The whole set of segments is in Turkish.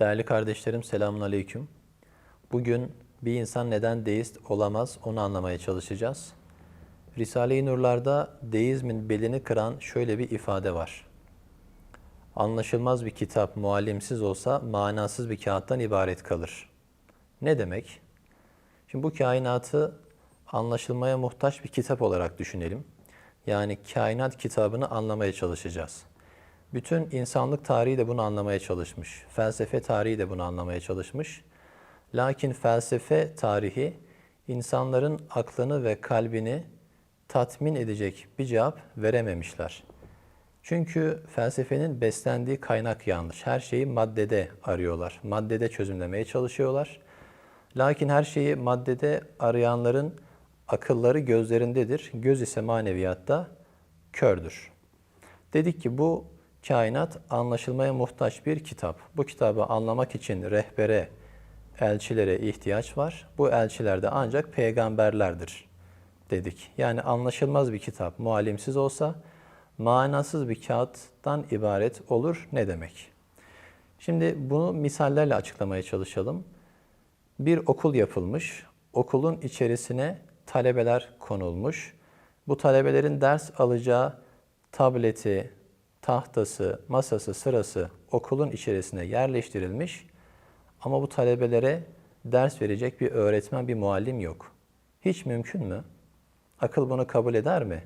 Değerli kardeşlerim selamun aleyküm. Bugün bir insan neden deist olamaz onu anlamaya çalışacağız. Risale-i Nurlar'da deizmin belini kıran şöyle bir ifade var. Anlaşılmaz bir kitap muallimsiz olsa manasız bir kağıttan ibaret kalır. Ne demek? Şimdi bu kainatı anlaşılmaya muhtaç bir kitap olarak düşünelim. Yani kainat kitabını anlamaya çalışacağız. Bütün insanlık tarihi de bunu anlamaya çalışmış. Felsefe tarihi de bunu anlamaya çalışmış. Lakin felsefe tarihi insanların aklını ve kalbini tatmin edecek bir cevap verememişler. Çünkü felsefenin beslendiği kaynak yanlış. Her şeyi maddede arıyorlar. Maddede çözümlemeye çalışıyorlar. Lakin her şeyi maddede arayanların akılları gözlerindedir. Göz ise maneviyatta kördür. Dedik ki bu kainat anlaşılmaya muhtaç bir kitap. Bu kitabı anlamak için rehbere, elçilere ihtiyaç var. Bu elçiler de ancak peygamberlerdir dedik. Yani anlaşılmaz bir kitap muallimsiz olsa manasız bir kağıttan ibaret olur ne demek? Şimdi bunu misallerle açıklamaya çalışalım. Bir okul yapılmış. Okulun içerisine talebeler konulmuş. Bu talebelerin ders alacağı tableti, tahtası, masası, sırası okulun içerisine yerleştirilmiş. Ama bu talebelere ders verecek bir öğretmen, bir muallim yok. Hiç mümkün mü? Akıl bunu kabul eder mi?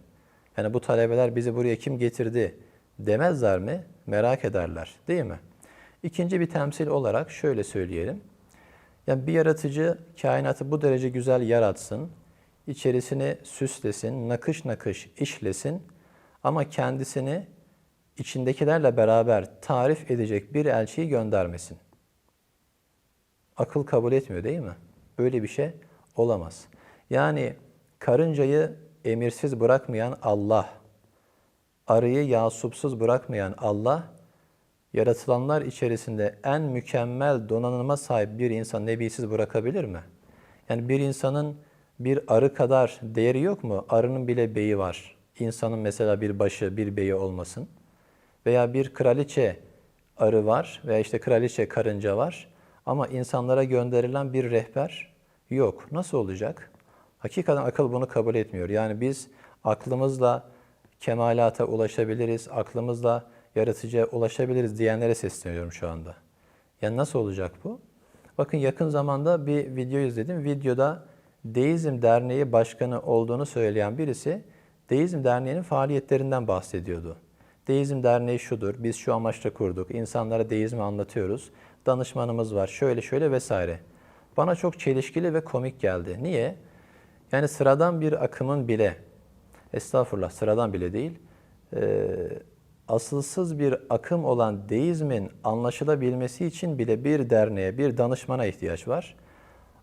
Yani bu talebeler bizi buraya kim getirdi demezler mi? Merak ederler değil mi? İkinci bir temsil olarak şöyle söyleyelim. Yani bir yaratıcı kainatı bu derece güzel yaratsın, içerisini süslesin, nakış nakış işlesin ama kendisini içindekilerle beraber tarif edecek bir elçiyi göndermesin. Akıl kabul etmiyor değil mi? Böyle bir şey olamaz. Yani karıncayı emirsiz bırakmayan Allah, arıyı yasupsuz bırakmayan Allah, yaratılanlar içerisinde en mükemmel donanıma sahip bir insan nebisiz bırakabilir mi? Yani bir insanın bir arı kadar değeri yok mu? Arının bile beyi var. İnsanın mesela bir başı, bir beyi olmasın. Veya bir kraliçe arı var veya işte kraliçe karınca var. Ama insanlara gönderilen bir rehber yok. Nasıl olacak? Hakikaten akıl bunu kabul etmiyor. Yani biz aklımızla kemalata ulaşabiliriz, aklımızla yaratıcıya ulaşabiliriz diyenlere sesleniyorum şu anda. Yani nasıl olacak bu? Bakın yakın zamanda bir video izledim. Videoda Deizm Derneği Başkanı olduğunu söyleyen birisi Deizm Derneği'nin faaliyetlerinden bahsediyordu. Deizm Derneği şudur, biz şu amaçla kurduk, insanlara deizmi anlatıyoruz, danışmanımız var, şöyle şöyle vesaire. Bana çok çelişkili ve komik geldi. Niye? Yani sıradan bir akımın bile, estağfurullah sıradan bile değil, e, asılsız bir akım olan deizmin anlaşılabilmesi için bile bir derneğe, bir danışmana ihtiyaç var.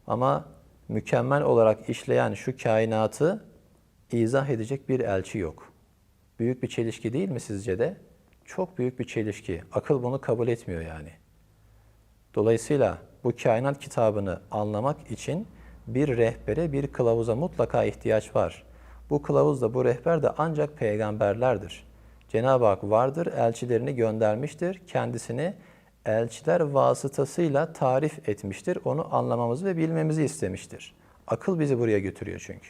Ama mükemmel olarak işleyen şu kainatı izah edecek bir elçi yok. Büyük bir çelişki değil mi sizce de? Çok büyük bir çelişki. Akıl bunu kabul etmiyor yani. Dolayısıyla bu kainat kitabını anlamak için bir rehbere, bir kılavuza mutlaka ihtiyaç var. Bu kılavuz da bu rehber de ancak peygamberlerdir. Cenab-ı Hak vardır, elçilerini göndermiştir. Kendisini elçiler vasıtasıyla tarif etmiştir. Onu anlamamızı ve bilmemizi istemiştir. Akıl bizi buraya götürüyor çünkü.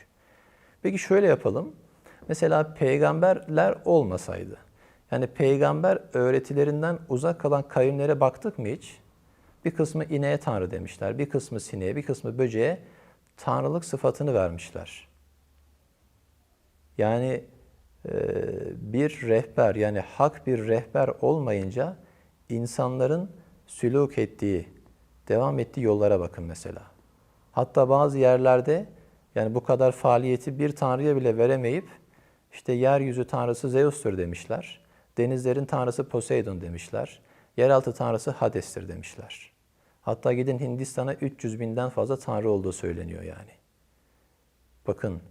Peki şöyle yapalım. Mesela peygamberler olmasaydı, yani peygamber öğretilerinden uzak kalan kavimlere baktık mı hiç? Bir kısmı ineğe tanrı demişler, bir kısmı sineğe, bir kısmı böceğe tanrılık sıfatını vermişler. Yani bir rehber yani hak bir rehber olmayınca insanların sülük ettiği, devam ettiği yollara bakın mesela. Hatta bazı yerlerde yani bu kadar faaliyeti bir tanrıya bile veremeyip işte yeryüzü tanrısı Zeus'tur demişler. Denizlerin tanrısı Poseidon demişler. Yeraltı tanrısı Hades'tir demişler. Hatta gidin Hindistan'a 300 binden fazla tanrı olduğu söyleniyor yani. Bakın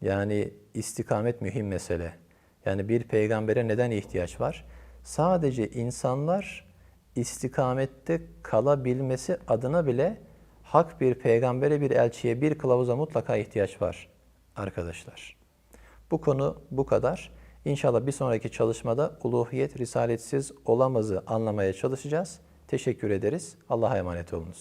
yani istikamet mühim mesele. Yani bir peygambere neden ihtiyaç var? Sadece insanlar istikamette kalabilmesi adına bile hak bir peygambere, bir elçiye, bir kılavuza mutlaka ihtiyaç var arkadaşlar. Bu konu bu kadar. İnşallah bir sonraki çalışmada uluhiyet risaletsiz olamazı anlamaya çalışacağız. Teşekkür ederiz. Allah'a emanet olunuz.